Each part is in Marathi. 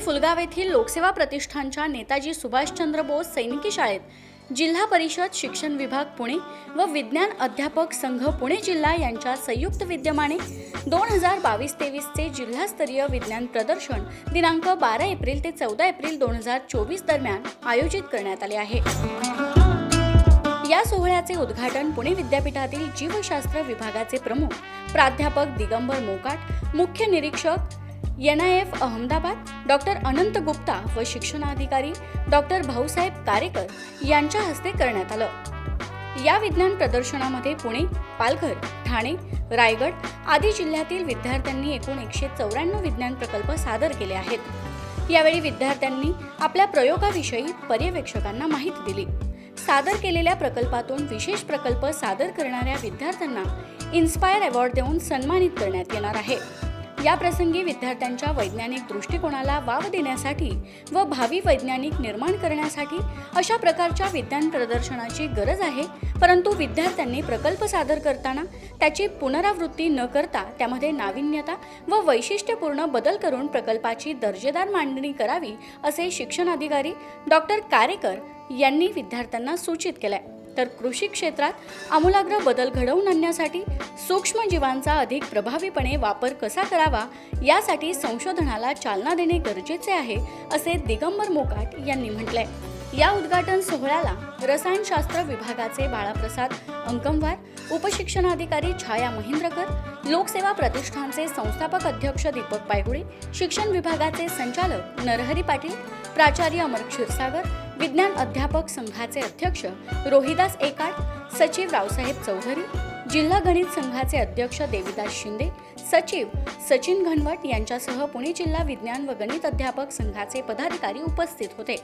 फुलगाव येथील लोकसेवा प्रतिष्ठानच्या नेताजी सुभाषचंद्र बोस सैनिकी शाळेत जिल्हा परिषद शिक्षण विभाग पुणे व विज्ञान अध्यापक संघ पुणे जिल्हा यांच्या संयुक्त विद्यमाने दोन हजार बावीस तेवीसचे जिल्हास्तरीय विज्ञान प्रदर्शन दिनांक बारा एप्रिल ते चौदा एप्रिल दोन हजार चोवीस दरम्यान आयोजित करण्यात आले आहे. या सोहळ्याचे उद्घाटन पुणे विद्यापीठातील जीवशास्त्र विभागाचे प्रमुख प्राध्यापक दिगंबर मोकाट मुख्य निरीक्षक N I F Ahmedabad doctor Anant Gupta व शिक्षणाधिकारी डॉक्टर भाऊसाहेब कारेकर यांच्या हस्ते करण्यात आलं. या विज्ञान प्रदर्शनामध्ये पुणे पालघर ठाणे रायगड आदी जिल्ह्यातील विद्यार्थ्यांनी एकूण एकशे चौऱ्याण्णव विज्ञान प्रकल्प सादर केले आहेत. यावेळी विद्यार्थ्यांनी आपल्या प्रयोगाविषयी पर्यवेक्षकांना माहिती दिली. सादर केलेल्या प्रकल्पातून विशेष प्रकल्प सादर करणाऱ्या विद्यार्थ्यांना इन्स्पायर अवॉर्ड देऊन सन्मानित करण्यात येणार आहे. या प्रसंगी विद्यार्थ्यांच्या वैज्ञानिक दृष्टिकोनाला वाव देण्यासाठी व भावी वैज्ञानिक निर्माण करण्यासाठी अशा प्रकारच्या विज्ञान प्रदर्शनाची गरज आहे. परंतु विद्यार्थ्यांनी प्रकल्प सादर करताना त्याची पुनरावृत्ती न करता त्यामध्ये नाविन्यता व वैशिष्ट्यपूर्ण बदल करून प्रकल्पाची दर्जेदार मांडणी करावी असे शिक्षणाधिकारी डॉक्टर कारेकर यांनी विद्यार्थ्यांना सूचित केलंय. तर कृषी क्षेत्रात आमूलाग्र बदल घडवून आणण्यासाठी सूक्ष्मजीवांचा अधिक प्रभावीपणे वापर कसा करावा यासाठी संशोधनाला चालना देणे गरजेचे आहे असे दिगंबर मोकाट यांनी म्हटलंय. या उद्घाटन सोहळ्याला रसायनशास्त्र विभागाचे बाळाप्रसाद अंकमवार उपशिक्षणाधिकारी छाया महेंद्रकर लोकसेवा प्रतिष्ठानचे संस्थापक अध्यक्ष दीपक पायगुळे शिक्षण विभागाचे संचालक नरहरी पाटील प्राचार्य अमर क्षीरसागर विज्ञान अध्यापक संघाचे अध्यक्ष रोहिदास एकाट सचिव रावसाहेब चौधरी जिल्हा गणित संघाचे अध्यक्ष देविदास शिंदे सचिव सचिन घनवट यांच्यासह पुणे जिल्हा विज्ञान व गणित अध्यापक संघाचे पदाधिकारी उपस्थित होते.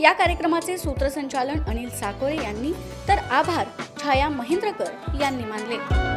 या कार्यक्रमाचे सूत्रसंचालन अनिल साकोरे यांनी तर आभार छाया महेंद्रकर यांनी मानले.